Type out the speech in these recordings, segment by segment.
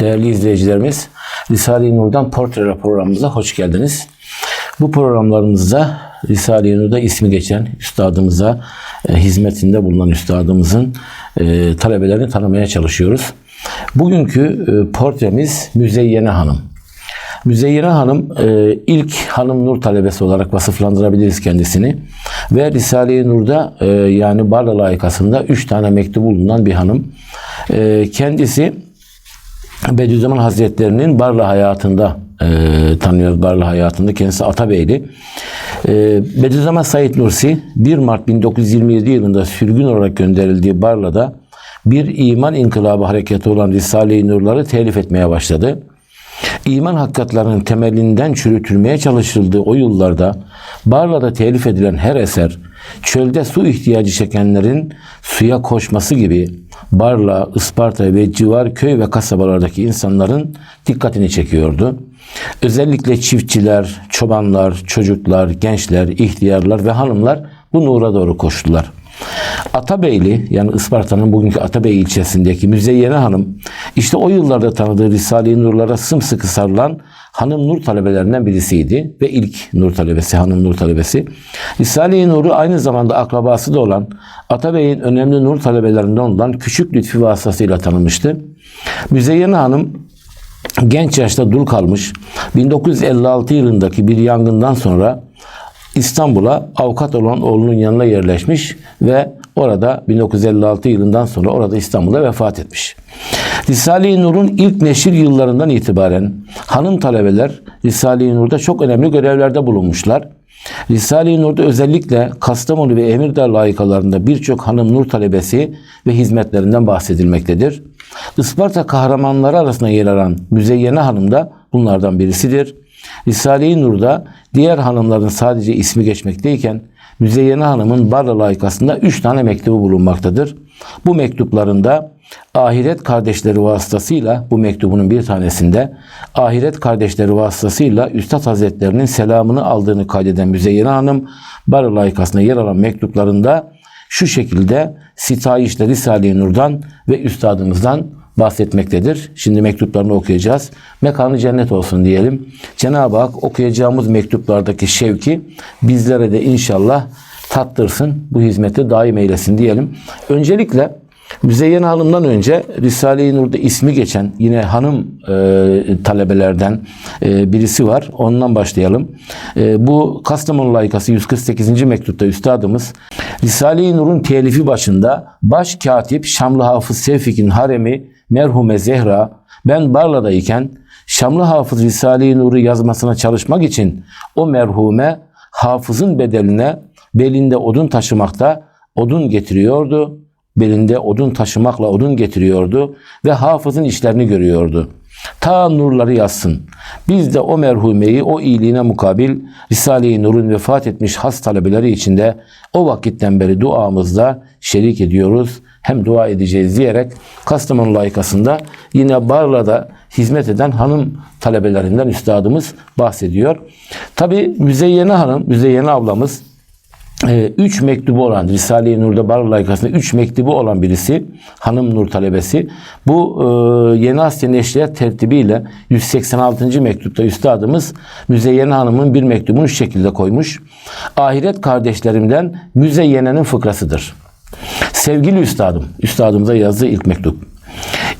Değerli izleyicilerimiz, Risale-i Nur'dan portre programımıza hoş geldiniz. Bu programlarımızda Risale-i Nur'da ismi geçen üstadımıza, e, hizmetinde bulunan üstadımızın e, talebelerini tanımaya çalışıyoruz. Bugünkü e, portremiz Müzeyyene Hanım. Müzeyyene Hanım e, ilk Hanım Nur talebesi olarak vasıflandırabiliriz kendisini. Ve Risale-i Nur'da e, yani Barla layıkasında üç tane mektubu bulunan bir hanım. E, kendisi Bediüzzaman Hazretleri'nin Barla hayatında e, tanıyoruz Barla hayatında. Kendisi Atabeyli. E, Bediüzzaman Said Nursi 1 Mart 1927 yılında sürgün olarak gönderildiği Barla'da bir iman inkılabı hareketi olan Risale-i Nurları telif etmeye başladı. İman hakikatlarının temelinden çürütülmeye çalışıldığı o yıllarda Barla'da telif edilen her eser çölde su ihtiyacı çekenlerin suya koşması gibi Barla, Isparta ve civar köy ve kasabalardaki insanların dikkatini çekiyordu. Özellikle çiftçiler, çobanlar, çocuklar, gençler, ihtiyarlar ve hanımlar bu nura doğru koştular. Atabeyli yani Isparta'nın bugünkü Atabey ilçesindeki Müzeyyene Hanım işte o yıllarda tanıdığı Risale-i Nurlara sımsıkı sarılan Hanım Nur talebelerinden birisiydi ve ilk Nur talebesi, Hanım Nur talebesi. Risale-i Nur'u aynı zamanda akrabası da olan Atabey'in önemli Nur talebelerinden olan Küçük Lütfi vasıtasıyla tanımıştı. Müzeyyene Hanım genç yaşta dul kalmış. 1956 yılındaki bir yangından sonra İstanbul'a avukat olan oğlunun yanına yerleşmiş ve orada 1956 yılından sonra orada İstanbul'da vefat etmiş. Risale-i Nur'un ilk neşir yıllarından itibaren hanım talebeler Risale-i Nur'da çok önemli görevlerde bulunmuşlar. Risale-i Nur'da özellikle Kastamonu ve Emirdağ layıkalarında birçok hanım nur talebesi ve hizmetlerinden bahsedilmektedir. Isparta kahramanları arasında yer alan Müzeyyene Hanım da bunlardan birisidir. Risale-i Nur'da diğer hanımların sadece ismi geçmekteyken Müzeyyene Hanım'ın Barla layıkasında üç tane mektubu bulunmaktadır. Bu mektuplarında ahiret kardeşleri vasıtasıyla bu mektubunun bir tanesinde ahiret kardeşleri vasıtasıyla Üstad Hazretlerinin selamını aldığını kaydeden Müzeyyene Hanım Barla layıkasında yer alan mektuplarında şu şekilde sitayişle Risale-i Nur'dan ve üstadımızdan bahsetmektedir. Şimdi mektuplarını okuyacağız. Mekanı cennet olsun diyelim. Cenab-ı Hak okuyacağımız mektuplardaki şevki bizlere de inşallah tattırsın. Bu hizmeti daim eylesin diyelim. Öncelikle Müzeyyen Hanım'dan önce Risale-i Nur'da ismi geçen yine hanım e, talebelerden e, birisi var. Ondan başlayalım. E, bu Kastamonu layıkası 148. mektupta üstadımız Risale-i Nur'un telifi başında baş katip Şamlı Hafız Sevfik'in haremi merhume Zehra ben Barla'dayken Şamlı Hafız Risale-i Nur'u yazmasına çalışmak için o merhume hafızın bedeline belinde odun taşımakta odun getiriyordu belinde odun taşımakla odun getiriyordu ve hafızın işlerini görüyordu. Ta nurları yazsın. Biz de o merhumeyi o iyiliğine mukabil Risale-i Nur'un vefat etmiş has talebeleri içinde o vakitten beri duamızda şerik ediyoruz. Hem dua edeceğiz diyerek Kastamonu layıkasında yine Barla'da hizmet eden hanım talebelerinden üstadımız bahsediyor. Tabi Müzeyyene Hanım, Müzeyyene ablamız üç mektubu olan Risale-i Nur'da Bar layıkasında üç mektubu olan birisi Hanım Nur talebesi. Bu e, Yeni Asya Neşriyat tertibiyle 186. mektupta üstadımız Müzeyyene Hanım'ın bir mektubunu şu şekilde koymuş. Ahiret kardeşlerimden Müzeyyene'nin fıkrasıdır. Sevgili üstadım, üstadımıza yazdığı ilk mektup.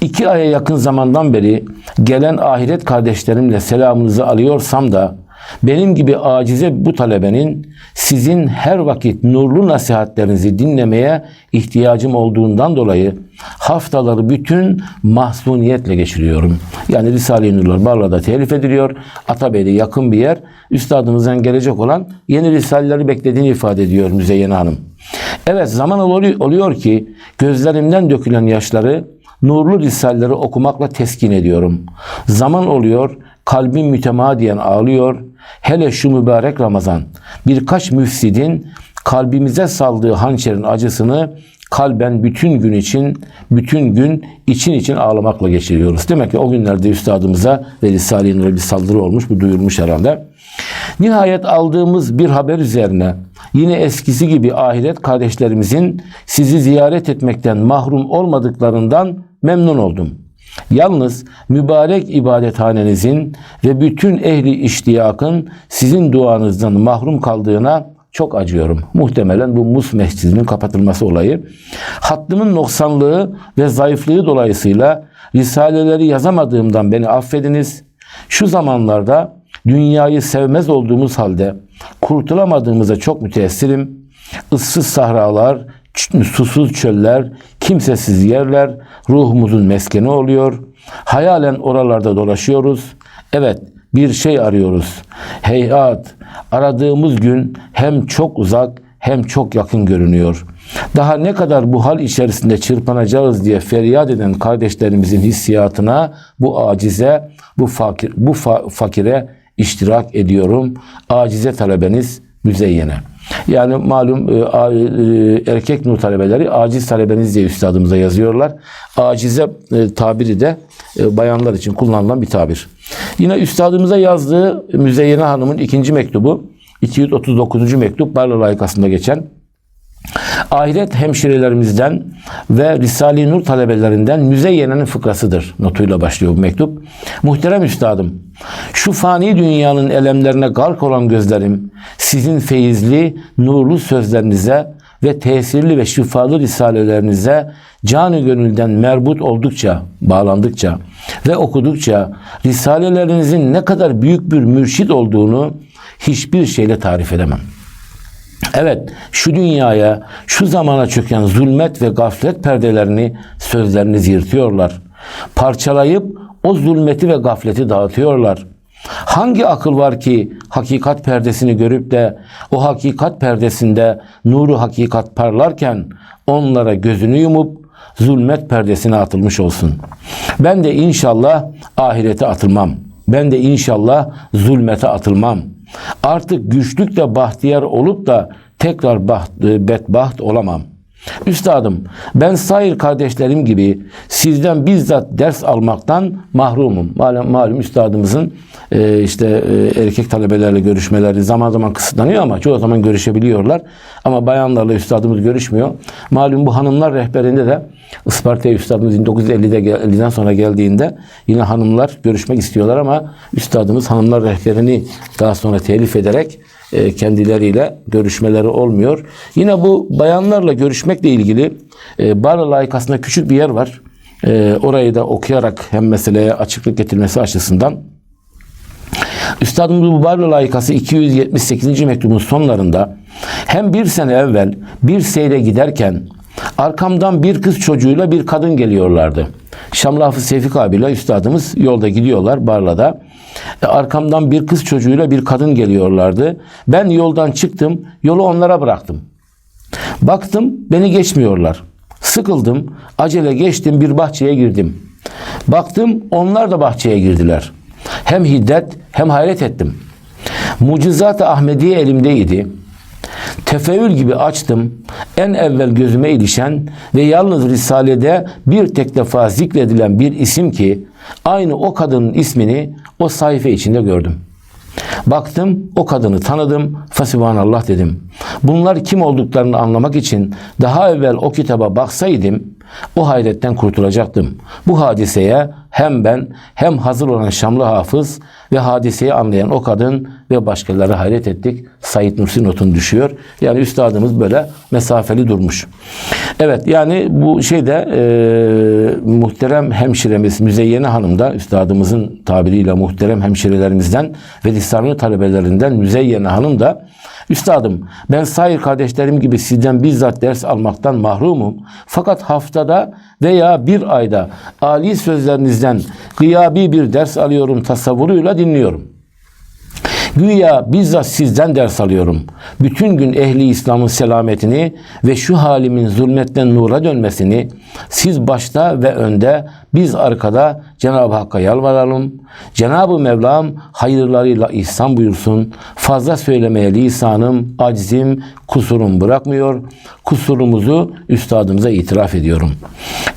İki aya yakın zamandan beri gelen ahiret kardeşlerimle selamınızı alıyorsam da benim gibi acize bu talebenin sizin her vakit nurlu nasihatlerinizi dinlemeye ihtiyacım olduğundan dolayı haftaları bütün mahzuniyetle geçiriyorum. Yani Risale-i Nurlar Barla'da telif ediliyor. Atabey'de yakın bir yer. Üstadımızdan gelecek olan yeni Risaleleri beklediğini ifade ediyor Müzeyyene Hanım. Evet zaman oluyor ki gözlerimden dökülen yaşları nurlu risalleri okumakla teskin ediyorum. Zaman oluyor kalbim mütemadiyen ağlıyor. Hele şu mübarek Ramazan birkaç müfsidin kalbimize saldığı hançerin acısını kalben bütün gün için, bütün gün için için ağlamakla geçiriyoruz. Demek ki o günlerde üstadımıza ve Risale-i Nur'a bir saldırı olmuş, bu duyulmuş herhalde. Nihayet aldığımız bir haber üzerine yine eskisi gibi ahiret kardeşlerimizin sizi ziyaret etmekten mahrum olmadıklarından memnun oldum. Yalnız mübarek ibadethanenizin ve bütün ehli iştiyakın sizin duanızdan mahrum kaldığına çok acıyorum. Muhtemelen bu Mus Mescidi'nin kapatılması olayı. Hattımın noksanlığı ve zayıflığı dolayısıyla Risaleleri yazamadığımdan beni affediniz. Şu zamanlarda dünyayı sevmez olduğumuz halde kurtulamadığımıza çok müteessirim. Issız sahralar, susuz çöller, kimsesiz yerler ruhumuzun meskeni oluyor. Hayalen oralarda dolaşıyoruz. Evet, bir şey arıyoruz. Heyhat, aradığımız gün hem çok uzak hem çok yakın görünüyor. Daha ne kadar bu hal içerisinde çırpınacağız diye feryat eden kardeşlerimizin hissiyatına bu acize, bu fakir, bu fa- fakire iştirak ediyorum. Acize talebeniz müzeyyene. Yani malum e, e, erkek nur talebeleri aciz talebeniz diye üstadımıza yazıyorlar. Acize e, tabiri de bayanlar için kullanılan bir tabir. Yine üstadımıza yazdığı Müzeyyene Hanım'ın ikinci mektubu 239. mektup Barla layıkasında geçen ahiret hemşirelerimizden ve Risale-i Nur talebelerinden müzeyyenenin fıkrasıdır notuyla başlıyor bu mektup. Muhterem üstadım, şu fani dünyanın elemlerine gark olan gözlerim sizin feyizli, nurlu sözlerinize ve tesirli ve şifalı risalelerinize canı gönülden merbut oldukça, bağlandıkça ve okudukça risalelerinizin ne kadar büyük bir mürşit olduğunu hiçbir şeyle tarif edemem. Evet, şu dünyaya, şu zamana çöken zulmet ve gaflet perdelerini sözleriniz yırtıyorlar. Parçalayıp o zulmeti ve gafleti dağıtıyorlar. Hangi akıl var ki hakikat perdesini görüp de o hakikat perdesinde nuru hakikat parlarken onlara gözünü yumup zulmet perdesine atılmış olsun. Ben de inşallah ahirete atılmam. Ben de inşallah zulmete atılmam. Artık güçlükle bahtiyar olup da tekrar baht, bedbaht olamam. Üstadım, ben sair kardeşlerim gibi sizden bizzat ders almaktan mahrumum. Malum, malum üstadımızın e, işte e, erkek talebelerle görüşmeleri zaman zaman kısıtlanıyor ama çoğu zaman görüşebiliyorlar. Ama bayanlarla üstadımız görüşmüyor. Malum bu hanımlar rehberinde de Isparta'ya üstadımız 1950'de gel- 50'den sonra geldiğinde yine hanımlar görüşmek istiyorlar ama üstadımız hanımlar rehberini daha sonra telif ederek kendileriyle görüşmeleri olmuyor. Yine bu bayanlarla görüşmekle ilgili e, Barla layıkasında küçük bir yer var. E, orayı da okuyarak hem meseleye açıklık getirmesi açısından Üstadımız bu Barla layıkası 278. mektubun sonlarında hem bir sene evvel bir seyre giderken arkamdan bir kız çocuğuyla bir kadın geliyorlardı. Şamlı Hafız Seyfik abiyle üstadımız yolda gidiyorlar Barla'da. E, Arkamdan bir kız çocuğuyla bir kadın geliyorlardı. Ben yoldan çıktım, yolu onlara bıraktım. Baktım beni geçmiyorlar. Sıkıldım, acele geçtim bir bahçeye girdim. Baktım onlar da bahçeye girdiler. Hem hiddet hem hayret ettim. Mucizat-ı Ahmediye elimdeydi. Tefeül gibi açtım. En evvel gözüme ilişen ve yalnız Risale'de bir tek defa zikredilen bir isim ki aynı o kadının ismini o sayfa içinde gördüm. Baktım o kadını tanıdım. Fasibhanallah dedim. Bunlar kim olduklarını anlamak için daha evvel o kitaba baksaydım o hayretten kurtulacaktım. Bu hadiseye hem ben hem hazır olan Şamlı hafız ve hadiseyi anlayan o kadın ve başkaları hayret ettik. Said Nursi notun düşüyor. Yani üstadımız böyle mesafeli durmuş. Evet yani bu şeyde e, muhterem hemşiremiz Müzeyyene Hanım da üstadımızın tabiriyle muhterem hemşirelerimizden ve lisanlı talebelerinden Müzeyyene Hanım da Üstadım ben sair kardeşlerim gibi sizden bizzat ders almaktan mahrumum. Fakat haftada veya bir ayda Ali sözlerinizden gıyabi bir ders alıyorum tasavvuruyla dinliyorum. Güya bizzat sizden ders alıyorum. Bütün gün ehli İslam'ın selametini ve şu halimin zulmetten nura dönmesini siz başta ve önde biz arkada Cenab-ı Hakk'a yalvaralım. Cenab-ı Mevlam hayırlarıyla ihsan buyursun. Fazla söylemeye lisanım, acizim, kusurum bırakmıyor. Kusurumuzu üstadımıza itiraf ediyorum.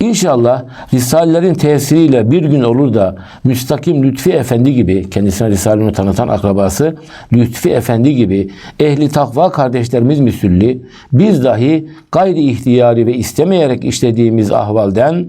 İnşallah Risalelerin tesiriyle bir gün olur da Müstakim Lütfi Efendi gibi kendisine Risale'ni tanıtan akrabası Lütfi Efendi gibi ehli takva kardeşlerimiz müsülli biz dahi gayri ihtiyari ve istemeyerek işlediğimiz ahvalden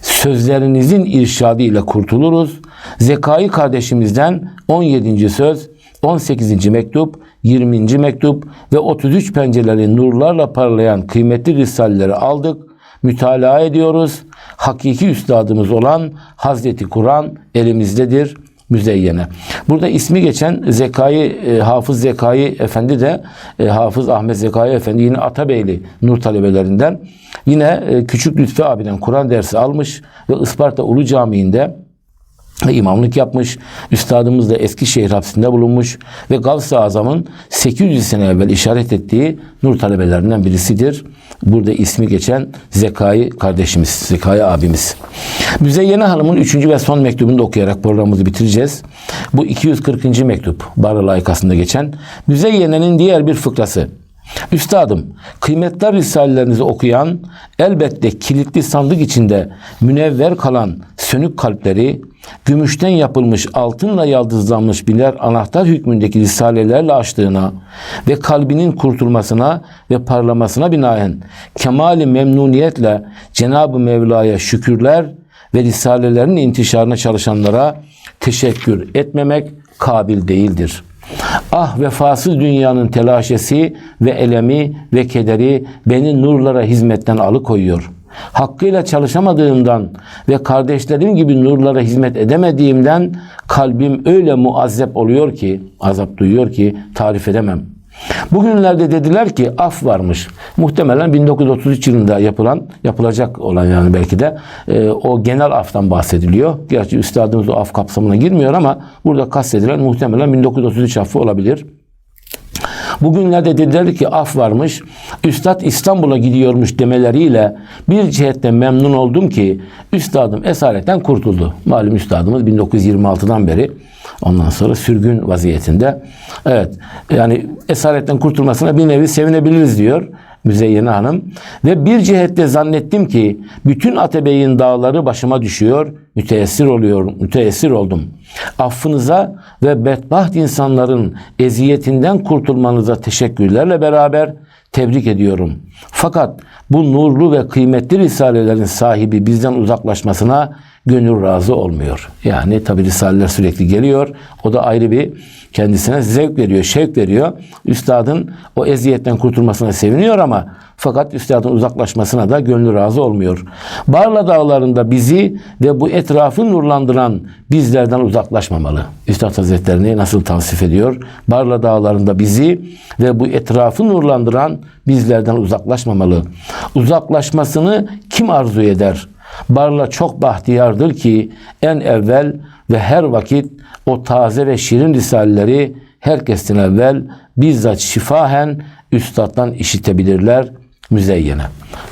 Sözlerinizin irşadı ile kurtuluruz. Zekai kardeşimizden 17. söz, 18. mektup, 20. mektup ve 33 pencereleri nurlarla parlayan kıymetli risaleleri aldık. Mütalaa ediyoruz. Hakiki üstadımız olan Hazreti Kur'an elimizdedir müzeyyene. Burada ismi geçen Zekai, e, Hafız Zekai Efendi de e, Hafız Ahmet Zekai Efendi yine Atabeyli Nur talebelerinden yine e, Küçük Lütfi abiden Kur'an dersi almış ve Isparta Ulu Camii'nde imamlık yapmış. Üstadımız da Eskişehir hapsinde bulunmuş ve Gavs-ı Azam'ın 800 sene evvel işaret ettiği nur talebelerinden birisidir. Burada ismi geçen Zekai kardeşimiz, Zekai abimiz. Müzeyyene Hanım'ın 3. ve son mektubunu da okuyarak programımızı bitireceğiz. Bu 240. mektup Barra layıkasında geçen Müzeyyene'nin diğer bir fıkrası. Üstadım, kıymetli risalelerinizi okuyan, elbette kilitli sandık içinde münevver kalan sönük kalpleri, gümüşten yapılmış altınla yaldızlanmış birer anahtar hükmündeki risalelerle açtığına ve kalbinin kurtulmasına ve parlamasına binaen kemali memnuniyetle Cenab-ı Mevla'ya şükürler ve risalelerin intişarına çalışanlara teşekkür etmemek kabil değildir.'' Ah vefasız dünyanın telaşesi ve elemi ve kederi beni nurlara hizmetten alıkoyuyor. Hakkıyla çalışamadığımdan ve kardeşlerim gibi nurlara hizmet edemediğimden kalbim öyle muazzep oluyor ki, azap duyuyor ki tarif edemem. Bugünlerde dediler ki af varmış. Muhtemelen 1933 yılında yapılan, yapılacak olan yani belki de e, o genel aftan bahsediliyor. Gerçi üstadımız o af kapsamına girmiyor ama burada kastedilen muhtemelen 1933 affı olabilir. Bugünlerde dediler ki af varmış. Üstad İstanbul'a gidiyormuş demeleriyle bir cihetten memnun oldum ki üstadım esaretten kurtuldu. Malum üstadımız 1926'dan beri ondan sonra sürgün vaziyetinde. Evet yani esaretten kurtulmasına bir nevi sevinebiliriz diyor. Müzeyyene Hanım. Ve bir cihette zannettim ki bütün Atebeyin dağları başıma düşüyor, müteessir oluyorum, müteessir oldum. Affınıza ve bedbaht insanların eziyetinden kurtulmanıza teşekkürlerle beraber tebrik ediyorum. Fakat bu nurlu ve kıymetli risalelerin sahibi bizden uzaklaşmasına gönül razı olmuyor. Yani tabi risaleler sürekli geliyor. O da ayrı bir kendisine zevk veriyor, şevk veriyor. Üstadın o eziyetten kurtulmasına seviniyor ama fakat üstadın uzaklaşmasına da gönlü razı olmuyor. Barla dağlarında bizi ve bu etrafı nurlandıran bizlerden uzaklaşmamalı. Üstad Hazretlerini nasıl tavsif ediyor? Barla dağlarında bizi ve bu etrafı nurlandıran bizlerden uzaklaşmamalı. Uzaklaşmasını kim arzu eder? Barla çok bahtiyardır ki en evvel ve her vakit o taze ve şirin risaleleri herkesten evvel bizzat şifahen üstattan işitebilirler müzeyyene.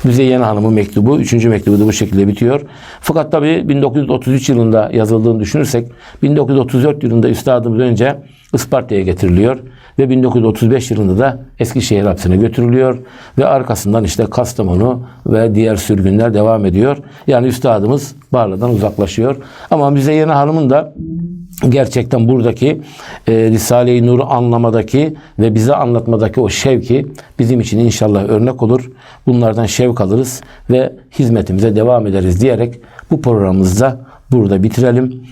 Müzeyyene Hanım'ın mektubu, üçüncü mektubu da bu şekilde bitiyor. Fakat tabi 1933 yılında yazıldığını düşünürsek 1934 yılında üstadımız önce Isparta'ya getiriliyor ve 1935 yılında da Eskişehir hapsine götürülüyor ve arkasından işte Kastamonu ve diğer sürgünler devam ediyor. Yani üstadımız Barla'dan uzaklaşıyor. Ama Müzeyyene Hanım'ın da gerçekten buradaki e, Risale-i Nur'u anlamadaki ve bize anlatmadaki o şevki bizim için inşallah örnek olur. Bunlardan şevk alırız ve hizmetimize devam ederiz diyerek bu programımızda burada bitirelim.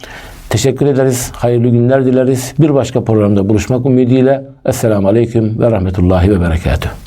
Teşekkür ederiz. Hayırlı günler dileriz. Bir başka programda buluşmak ümidiyle. Esselamu Aleyküm ve Rahmetullahi ve Berekatuhu.